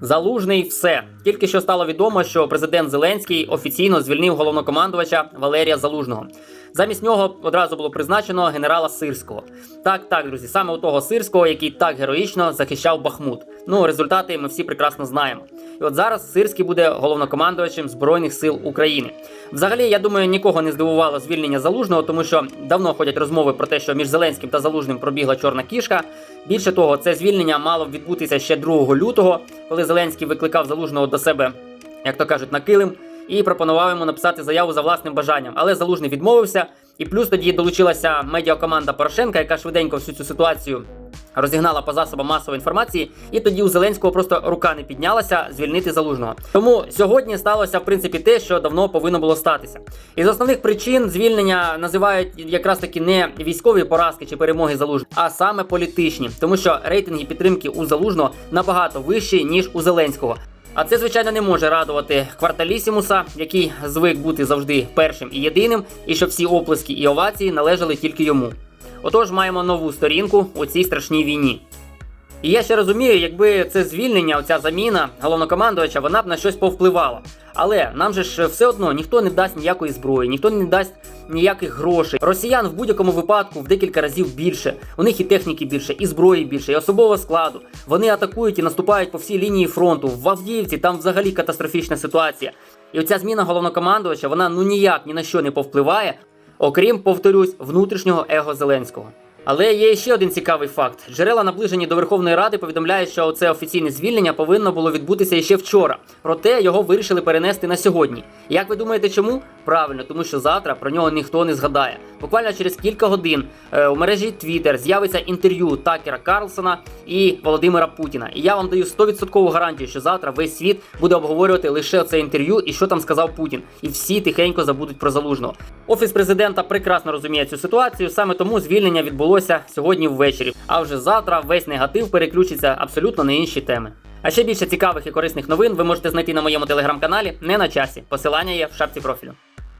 Залужний все. Тільки що стало відомо, що президент Зеленський офіційно звільнив головнокомандувача Валерія Залужного. Замість нього одразу було призначено генерала Сирського. Так, так, друзі, саме у того Сирського, який так героїчно захищав Бахмут. Ну, результати ми всі прекрасно знаємо. І от зараз Сирський буде головнокомандувачем Збройних сил України. Взагалі, я думаю, нікого не здивувало звільнення Залужного, тому що давно ходять розмови про те, що між Зеленським та Залужним пробігла чорна кішка. Більше того, це звільнення мало б відбутися ще 2 лютого, коли Зеленський викликав Залужного до себе, як то кажуть, на килим, і пропонував йому написати заяву за власним бажанням. Але Залужний відмовився, і плюс тоді долучилася медіакоманда Порошенка, яка швиденько всю цю ситуацію розігнала по засобам масової інформації, і тоді у Зеленського просто рука не піднялася звільнити залужного. Тому сьогодні сталося в принципі те, що давно повинно було статися. Із основних причин звільнення називають якраз таки не військові поразки чи перемоги залужного, а саме політичні, тому що рейтинги підтримки у залужного набагато вищі ніж у Зеленського. А це, звичайно, не може радувати кварталісімуса, який звик бути завжди першим і єдиним, і щоб всі оплески і овації належали тільки йому. Отож, маємо нову сторінку у цій страшній війні. І я ще розумію, якби це звільнення, оця заміна головнокомандувача, вона б на щось повпливала. Але нам же ж все одно ніхто не дасть ніякої зброї, ніхто не дасть ніяких грошей. Росіян в будь-якому випадку в декілька разів більше. У них і техніки більше, і зброї більше, і особового складу. Вони атакують і наступають по всій лінії фронту. В Авдіївці там взагалі катастрофічна ситуація. І оця зміна головнокомандувача, вона ну ніяк ні на що не повпливає, окрім, повторюсь, внутрішнього его Зеленського. Але є ще один цікавий факт: джерела, наближені до Верховної Ради, повідомляють, що це офіційне звільнення повинно було відбутися ще вчора. Проте його вирішили перенести на сьогодні. Як ви думаєте, чому? Правильно, тому що завтра про нього ніхто не згадає. Буквально через кілька годин е, у мережі Twitter з'явиться інтерв'ю Такера Карлсона і Володимира Путіна. І я вам даю 100% гарантію, що завтра весь світ буде обговорювати лише це інтерв'ю і що там сказав Путін. І всі тихенько забудуть про залужного. Офіс президента прекрасно розуміє цю ситуацію, саме тому звільнення відбулося сьогодні ввечері. А вже завтра весь негатив переключиться абсолютно на інші теми. А ще більше цікавих і корисних новин ви можете знайти на моєму телеграм-каналі не на часі. Посилання є в шапці профілю.